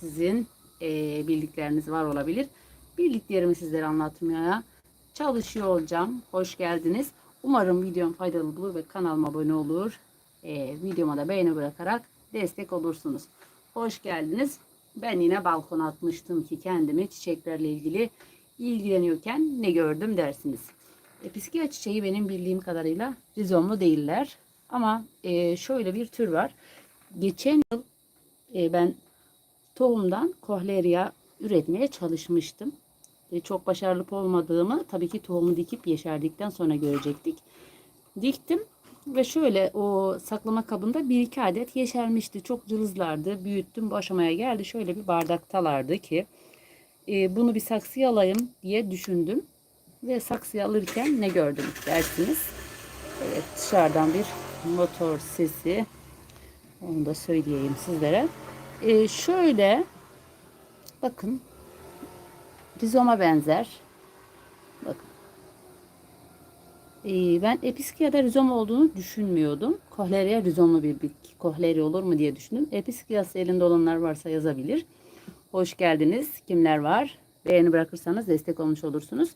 sizin e, bildikleriniz var olabilir. Bildiklerimi sizlere anlatmaya çalışıyor olacağım. Hoş geldiniz. Umarım videom faydalı bulur ve kanalıma abone olur. E, videoma da beğeni bırakarak destek olursunuz. Hoş geldiniz. Ben yine balkona atmıştım ki kendimi çiçeklerle ilgili ilgileniyorken ne gördüm dersiniz. E, Piskiya çiçeği benim bildiğim kadarıyla rizomlu değiller. Ama e, şöyle bir tür var. Geçen yıl e, ben tohumdan kohleria üretmeye çalışmıştım. E, çok başarılı olmadığımı tabii ki tohumu dikip yeşerdikten sonra görecektik. Diktim ve şöyle o saklama kabında bir iki adet yeşermişti. Çok cılızlardı. Büyüttüm bu aşamaya geldi. Şöyle bir bardaktalardı ki e, bunu bir saksıya alayım diye düşündüm. Ve saksıya alırken ne gördüm dersiniz. Evet dışarıdan bir motor sesi. Onu da söyleyeyim sizlere. E, şöyle bakın rizoma benzer. Bakın. E, ben episkiyada rizom olduğunu düşünmüyordum. Kohleria rizomlu bir bitki. Kohleria olur mu diye düşündüm. Episkiyası elinde olanlar varsa yazabilir. Hoş geldiniz. Kimler var? Beğeni bırakırsanız destek olmuş olursunuz.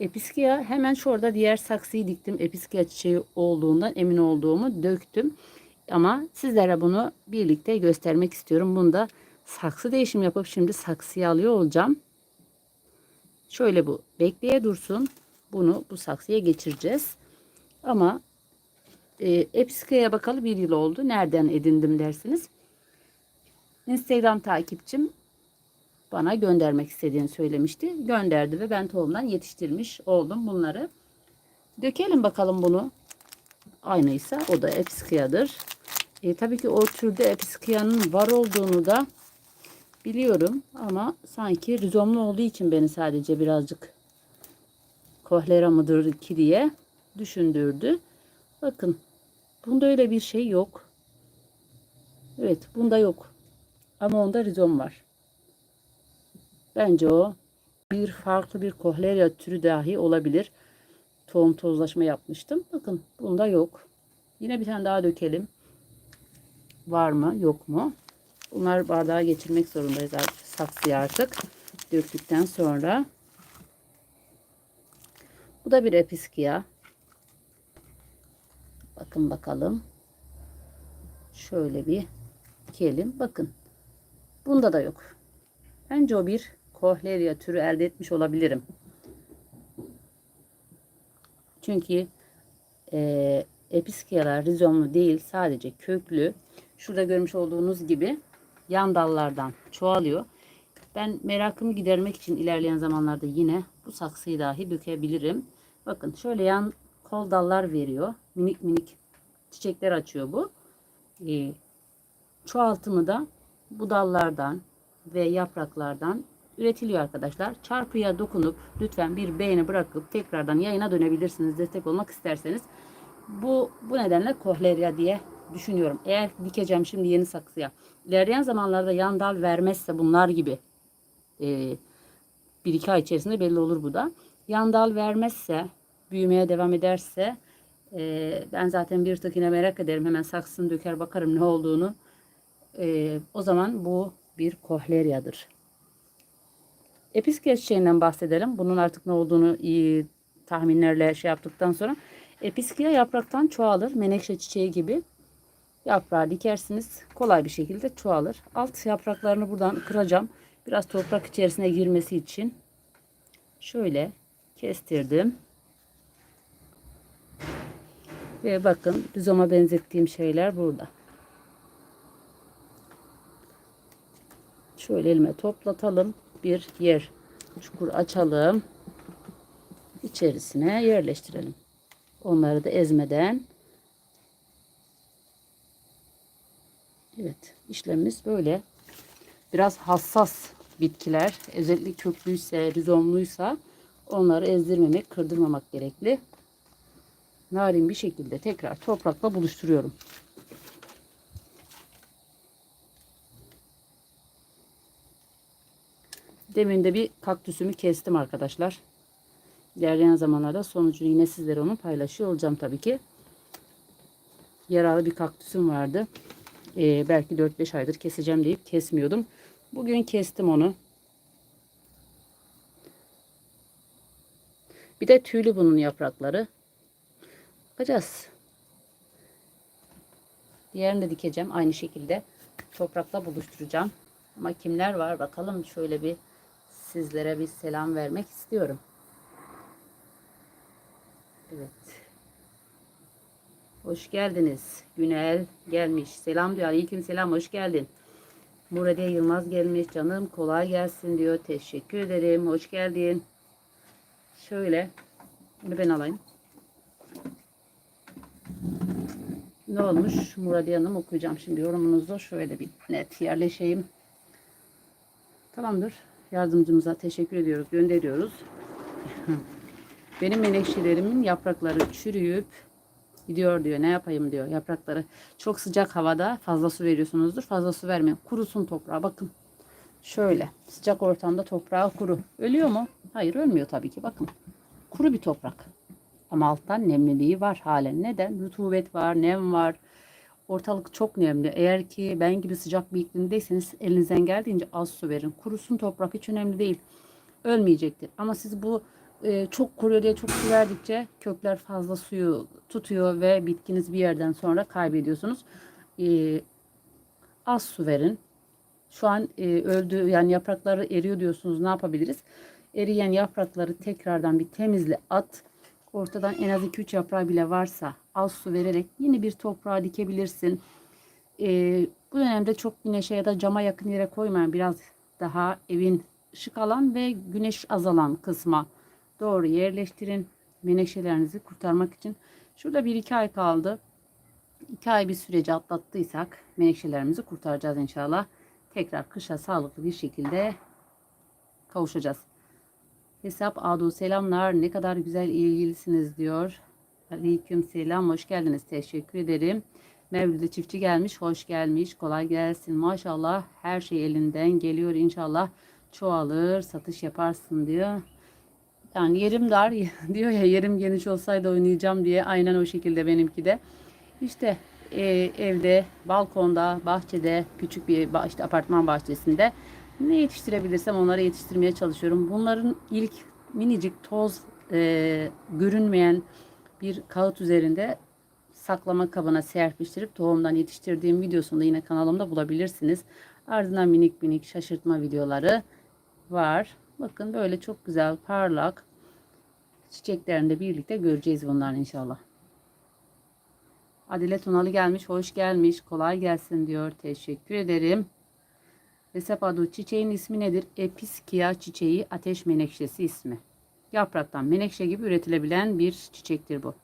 Episkiya hemen şurada diğer saksıyı diktim. Episkiya çiçeği olduğundan emin olduğumu döktüm. Ama sizlere bunu birlikte göstermek istiyorum. Bunda saksı değişim yapıp şimdi saksıya alıyor olacağım. Şöyle bu bekleye dursun. Bunu bu saksıya geçireceğiz. Ama e, Episkiya'ya bakalı bir yıl oldu. Nereden edindim dersiniz. Instagram takipçim bana göndermek istediğini söylemişti. Gönderdi ve ben tohumdan yetiştirmiş oldum bunları. Dökelim bakalım bunu. Aynıysa o da episkiyadır. E, tabii ki o türde episkiyanın var olduğunu da biliyorum ama sanki rizomlu olduğu için beni sadece birazcık kohlera mıdır ki diye düşündürdü. Bakın bunda öyle bir şey yok. Evet bunda yok. Ama onda rizom var. Bence o bir farklı bir kohleria türü dahi olabilir. Tohum tozlaşma yapmıştım. Bakın bunda yok. Yine bir tane daha dökelim. Var mı yok mu? Bunlar bardağa geçirmek zorundayız artık. Saksıya artık. Döktükten sonra. Bu da bir episkiya. Bakın bakalım. Şöyle bir dikelim. Bakın. Bunda da yok. Bence o bir kohleria türü elde etmiş olabilirim. Çünkü e, episkiyalar rizomlu değil sadece köklü. Şurada görmüş olduğunuz gibi yan dallardan çoğalıyor. Ben merakımı gidermek için ilerleyen zamanlarda yine bu saksıyı dahi dökebilirim. Bakın şöyle yan kol dallar veriyor. Minik minik çiçekler açıyor bu. E, çoğaltımı da bu dallardan ve yapraklardan üretiliyor arkadaşlar. Çarpıya dokunup lütfen bir beğeni bırakıp tekrardan yayına dönebilirsiniz destek olmak isterseniz. Bu bu nedenle kohleria diye düşünüyorum. Eğer dikeceğim şimdi yeni saksıya. İlerleyen zamanlarda yan dal vermezse bunlar gibi e, bir iki ay içerisinde belli olur bu da. Yan dal vermezse büyümeye devam ederse e, ben zaten bir tık yine merak ederim. Hemen saksını döker bakarım ne olduğunu. E, o zaman bu bir kohleriyadır. Episkiya çiçeğinden bahsedelim. Bunun artık ne olduğunu iyi tahminlerle şey yaptıktan sonra. Episkiya yapraktan çoğalır. Menekşe çiçeği gibi. Yaprağı dikersiniz. Kolay bir şekilde çoğalır. Alt yapraklarını buradan kıracağım. Biraz toprak içerisine girmesi için. Şöyle kestirdim. Ve bakın rizoma benzettiğim şeyler burada. Şöyle elime toplatalım. Bir yer çukur açalım. İçerisine yerleştirelim. Onları da ezmeden. Evet işlemimiz böyle. Biraz hassas bitkiler özellikle köklüyse rizomluysa onları ezdirmemek kırdırmamak gerekli. Narin bir şekilde tekrar toprakla buluşturuyorum. Demin de bir kaktüsümü kestim arkadaşlar. İlerleyen zamanlarda sonucunu yine sizlere onu paylaşıyor olacağım tabii ki. Yaralı bir kaktüsüm vardı. Ee, belki 4-5 aydır keseceğim deyip kesmiyordum. Bugün kestim onu. Bir de tüylü bunun yaprakları. Bakacağız. Diğerini de dikeceğim aynı şekilde. Toprakla buluşturacağım. Ama kimler var bakalım şöyle bir sizlere bir selam vermek istiyorum. Evet. Hoş geldiniz. Günel gelmiş. Selam diyor. Aleyküm selam. Hoş geldin. Murade Yılmaz gelmiş. Canım kolay gelsin diyor. Teşekkür ederim. Hoş geldin. Şöyle. Bunu ben alayım. Ne olmuş? Muradiye Hanım okuyacağım şimdi yorumunuzu. Şöyle bir net yerleşeyim. Tamamdır. Yardımcımıza teşekkür ediyoruz. Gönderiyoruz. Benim menekşelerimin yaprakları çürüyüp gidiyor diyor. Ne yapayım diyor. Yaprakları çok sıcak havada fazla su veriyorsunuzdur. Fazla su vermeyin. Kurusun toprağa. Bakın. Şöyle. Sıcak ortamda toprağı kuru. Ölüyor mu? Hayır ölmüyor tabii ki. Bakın. Kuru bir toprak. Ama alttan nemliliği var halen. Neden? Rutubet var, nem var. Ortalık çok nemli. Eğer ki ben gibi sıcak bir iklimdeyseniz elinizden geldiğince az su verin. Kurusun toprak hiç önemli değil. Ölmeyecektir. Ama siz bu e, çok kuruyor diye çok su verdikçe kökler fazla suyu tutuyor ve bitkiniz bir yerden sonra kaybediyorsunuz. E, az su verin. Şu an e, öldü yani yaprakları eriyor diyorsunuz. Ne yapabiliriz? Eriyen yaprakları tekrardan bir temizle at. Ortadan en az 2-3 yaprağı bile varsa az su vererek yeni bir toprağa dikebilirsin. E, bu dönemde çok güneşe ya da cama yakın yere koymayın. Biraz daha evin ışık alan ve güneş azalan kısma doğru yerleştirin. Menekşelerinizi kurtarmak için. Şurada 1-2 ay kaldı. 2 ay bir süreci atlattıysak menekşelerimizi kurtaracağız inşallah. Tekrar kışa sağlıklı bir şekilde kavuşacağız. Hesap Adu selamlar. Ne kadar güzel ilgilisiniz diyor. Aleyküm selam. Hoş geldiniz. Teşekkür ederim. Mevlüt'e çiftçi gelmiş. Hoş gelmiş. Kolay gelsin. Maşallah her şey elinden geliyor. İnşallah çoğalır. Satış yaparsın diyor. Yani yerim dar diyor ya yerim geniş olsaydı oynayacağım diye. Aynen o şekilde benimki de. İşte e, evde, balkonda, bahçede, küçük bir işte apartman bahçesinde ne yetiştirebilirsem onları yetiştirmeye çalışıyorum. Bunların ilk minicik toz e, görünmeyen bir kağıt üzerinde saklama kabına serpiştirip tohumdan yetiştirdiğim videosunu da yine kanalımda bulabilirsiniz. Ardından minik minik şaşırtma videoları var. Bakın böyle çok güzel parlak çiçeklerini de birlikte göreceğiz bunlar inşallah. Adile Tunalı gelmiş, hoş gelmiş, kolay gelsin diyor. Teşekkür ederim. Resep adı çiçeğin ismi nedir? Episkia çiçeği ateş menekşesi ismi. Yapraktan menekşe gibi üretilebilen bir çiçektir bu.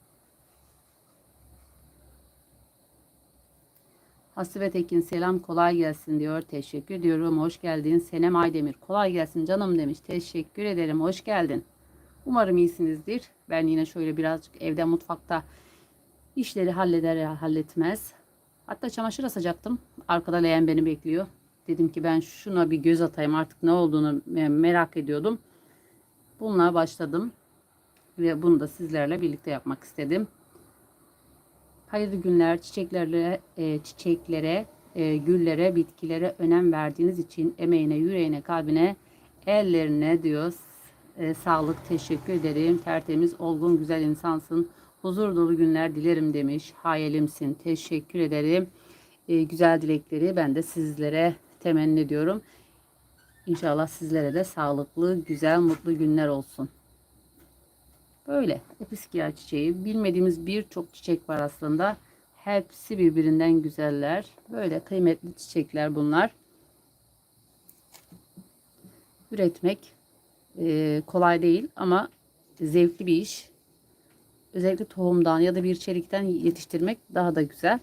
Hasibe Tekin selam kolay gelsin diyor. Teşekkür ediyorum. Hoş geldin. Senem Aydemir kolay gelsin canım demiş. Teşekkür ederim. Hoş geldin. Umarım iyisinizdir. Ben yine şöyle birazcık evde mutfakta işleri halleder halletmez. Hatta çamaşır asacaktım. Arkada leğen beni bekliyor. Dedim ki ben şuna bir göz atayım artık ne olduğunu merak ediyordum. Bununla başladım. Ve bunu da sizlerle birlikte yapmak istedim. Hayırlı günler, çiçeklerle, e, çiçeklere, e, güllere, bitkilere önem verdiğiniz için emeğine, yüreğine, kalbine, ellerine diyor. E, sağlık, teşekkür ederim. Tertemiz, olgun, güzel insansın. Huzur dolu günler dilerim demiş. Hayalimsin. Teşekkür ederim. E, güzel dilekleri ben de sizlere temenni ediyorum. İnşallah sizlere de sağlıklı, güzel, mutlu günler olsun. Böyle episkiya çiçeği. Bilmediğimiz birçok çiçek var aslında. Hepsi birbirinden güzeller. Böyle kıymetli çiçekler bunlar. Üretmek e, kolay değil ama zevkli bir iş. Özellikle tohumdan ya da bir çelikten yetiştirmek daha da güzel.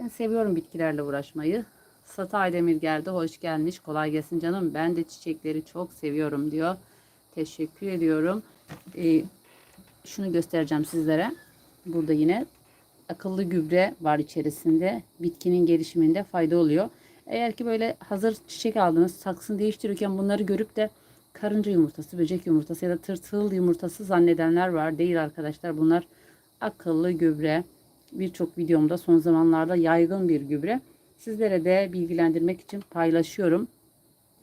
Ben seviyorum bitkilerle uğraşmayı. Satı Aydemir geldi. Hoş gelmiş. Kolay gelsin canım. Ben de çiçekleri çok seviyorum diyor. Teşekkür ediyorum. Ee, şunu göstereceğim sizlere. Burada yine akıllı gübre var içerisinde. Bitkinin gelişiminde fayda oluyor. Eğer ki böyle hazır çiçek aldınız, saksını değiştirirken bunları görüp de karınca yumurtası, böcek yumurtası ya da tırtıl yumurtası zannedenler var. Değil arkadaşlar. Bunlar akıllı gübre. Birçok videomda son zamanlarda yaygın bir gübre. Sizlere de bilgilendirmek için paylaşıyorum.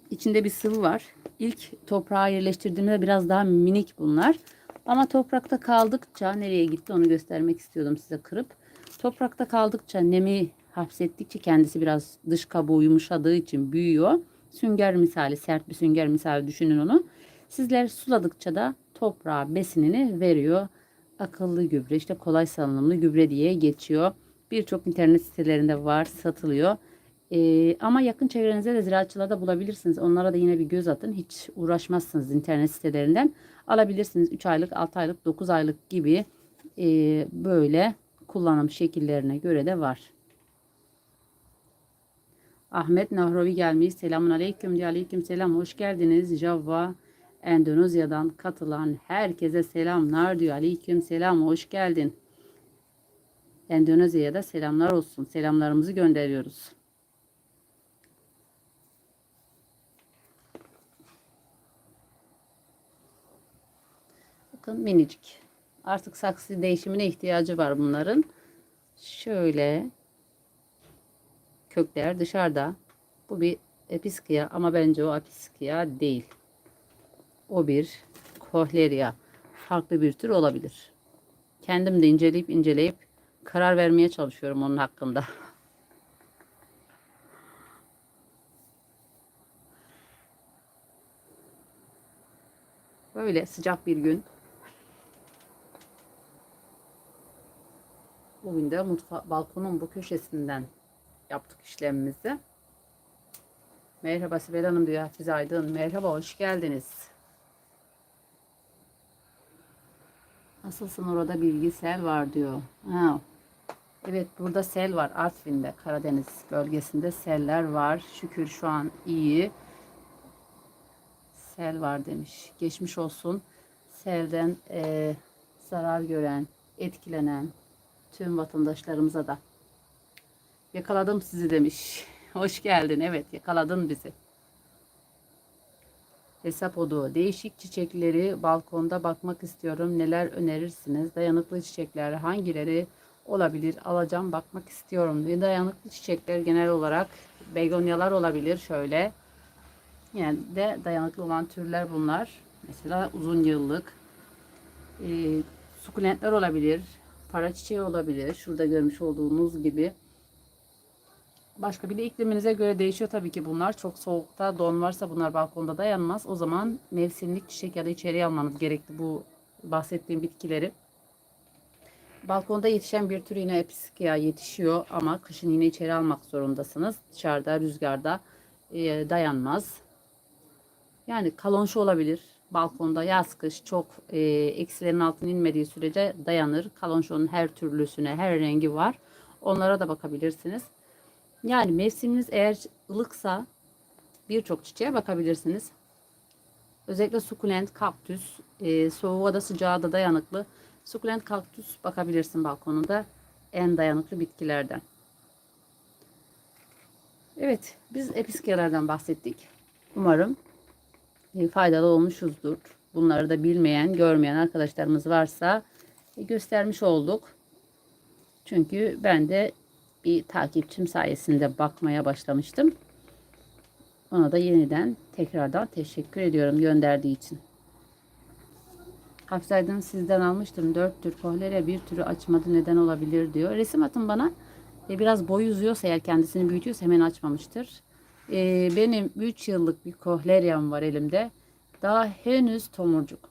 içinde bir sıvı var. İlk toprağa yerleştirdiğimde biraz daha minik bunlar. Ama toprakta kaldıkça nereye gitti onu göstermek istiyordum size kırıp. Toprakta kaldıkça nemi hapsettikçe kendisi biraz dış kabuğu yumuşadığı için büyüyor. Sünger misali sert bir sünger misali düşünün onu. Sizler suladıkça da toprağa besinini veriyor. Akıllı gübre işte kolay salınımlı gübre diye geçiyor. Birçok internet sitelerinde var satılıyor. Ee, ama yakın çevrenizde de ziraatçılarda bulabilirsiniz. Onlara da yine bir göz atın. Hiç uğraşmazsınız internet sitelerinden. Alabilirsiniz 3 aylık, 6 aylık, 9 aylık gibi e, böyle kullanım şekillerine göre de var. Ahmet Nahrovi gelmiş. Selamun aleyküm diye aleyküm selam. Hoş geldiniz. Java Endonezya'dan katılan herkese selamlar diyor. Aleyküm selam. Hoş geldin. Endonezya'ya da selamlar olsun. Selamlarımızı gönderiyoruz. Bakın minicik. Artık saksı değişimine ihtiyacı var bunların. Şöyle kökler dışarıda. Bu bir episkya ama bence o episkya değil. O bir kohleria. Farklı bir tür olabilir. Kendim de inceleyip inceleyip karar vermeye çalışıyorum onun hakkında. Böyle sıcak bir gün. Bugün de mutfa balkonun bu köşesinden yaptık işlemimizi. Merhaba Sibel Hanım diyor Hafize Aydın. Merhaba hoş geldiniz. Nasılsın orada bilgi sel var diyor. Ha. Evet burada sel var Artvin'de Karadeniz bölgesinde seller var. Şükür şu an iyi. Sel var demiş. Geçmiş olsun. Selden e, zarar gören, etkilenen tüm vatandaşlarımıza da. Yakaladım sizi demiş. Hoş geldin. Evet yakaladın bizi. Hesap odu. Değişik çiçekleri balkonda bakmak istiyorum. Neler önerirsiniz? Dayanıklı çiçekler hangileri olabilir? Alacağım bakmak istiyorum. Dayanıklı çiçekler genel olarak begonyalar olabilir. Şöyle. Yani de dayanıklı olan türler bunlar. Mesela uzun yıllık. E, sukulentler olabilir. Para çiçeği olabilir. Şurada görmüş olduğunuz gibi. Başka bir de ikliminize göre değişiyor tabii ki bunlar. Çok soğukta don varsa bunlar balkonda dayanmaz. O zaman mevsimlik çiçek ya da içeriye almanız gerekli bu bahsettiğim bitkileri. Balkonda yetişen bir tür yine episkya yetişiyor ama kışın yine içeri almak zorundasınız. Dışarıda rüzgarda e, dayanmaz. Yani kalonşu olabilir. Balkonda yaz kış çok e, eksilerin altına inmediği sürece dayanır. Kalonşonun her türlüsüne her rengi var. Onlara da bakabilirsiniz. Yani mevsiminiz eğer ılıksa birçok çiçeğe bakabilirsiniz. Özellikle sukulent, kaktüs, e, soğuğa da sıcağa da dayanıklı. Sukulent kaktüs bakabilirsin balkonunda. En dayanıklı bitkilerden. Evet, biz episkyalardan bahsettik. Umarım e, faydalı olmuşuzdur. Bunları da bilmeyen, görmeyen arkadaşlarımız varsa e, göstermiş olduk. Çünkü ben de bir takipçim sayesinde bakmaya başlamıştım. Ona da yeniden tekrardan teşekkür ediyorum gönderdiği için. Hafize Aydın sizden almıştım. Dört tür kohlerya bir türü açmadı neden olabilir diyor. Resim atın bana. E, biraz boy uzuyorsa eğer kendisini büyütüyorsa hemen açmamıştır. E, benim 3 yıllık bir kohleryam var elimde. Daha henüz tomurcuk.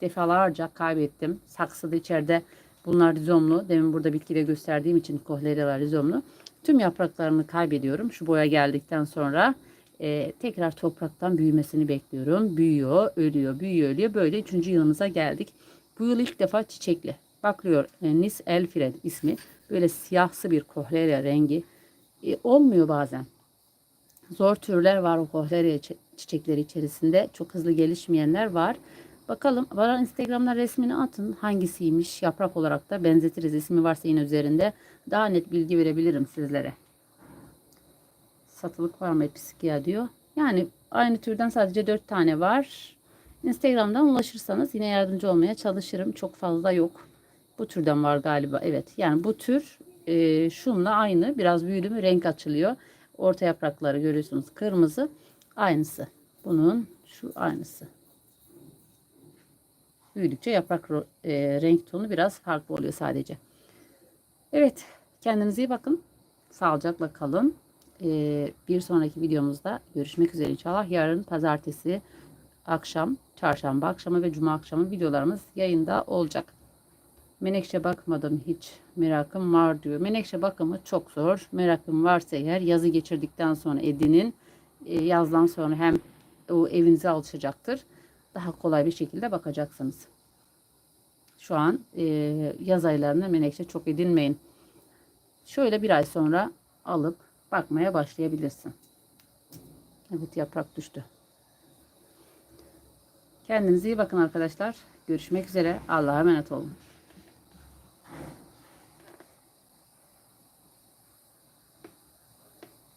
Defalarca kaybettim. Saksıda içeride Bunlar rizomlu. Demin burada bitkide gösterdiğim için kohleryalar rizomlu. Tüm yapraklarını kaybediyorum. Şu boya geldikten sonra e, tekrar topraktan büyümesini bekliyorum. Büyüyor, ölüyor, büyüyor, ölüyor. Böyle üçüncü yılımıza geldik. Bu yıl ilk defa çiçekli. Bakılıyor e, Nis Elfred ismi. Böyle siyahsı bir kohlerya rengi. E, olmuyor bazen. Zor türler var o kohlerya çiçekleri içerisinde. Çok hızlı gelişmeyenler var. Bakalım bana Instagram'dan resmini atın. Hangisiymiş yaprak olarak da benzetiriz. İsmi varsa yine üzerinde. Daha net bilgi verebilirim sizlere. Satılık var mı episkiya diyor. Yani aynı türden sadece 4 tane var. Instagram'dan ulaşırsanız yine yardımcı olmaya çalışırım. Çok fazla yok. Bu türden var galiba. Evet yani bu tür e, şunla aynı. Biraz büyüdü mü renk açılıyor. Orta yaprakları görüyorsunuz kırmızı. aynısı. Bunun şu aynısı. Büyüdükçe yaprak e, renk tonu biraz farklı oluyor sadece. Evet. Kendinize iyi bakın. Sağlıcakla kalın. E, bir sonraki videomuzda görüşmek üzere inşallah. Yarın pazartesi akşam, çarşamba akşamı ve cuma akşamı videolarımız yayında olacak. Menekşe bakmadım hiç merakım var diyor. Menekşe bakımı çok zor. Merakım varsa eğer yazı geçirdikten sonra edinin. E, yazdan sonra hem o evinize alışacaktır. Daha kolay bir şekilde bakacaksınız. Şu an e, yaz aylarında menekşe çok edinmeyin. Şöyle bir ay sonra alıp bakmaya başlayabilirsin. Evet yaprak düştü. Kendinize iyi bakın arkadaşlar. Görüşmek üzere. Allah'a emanet olun.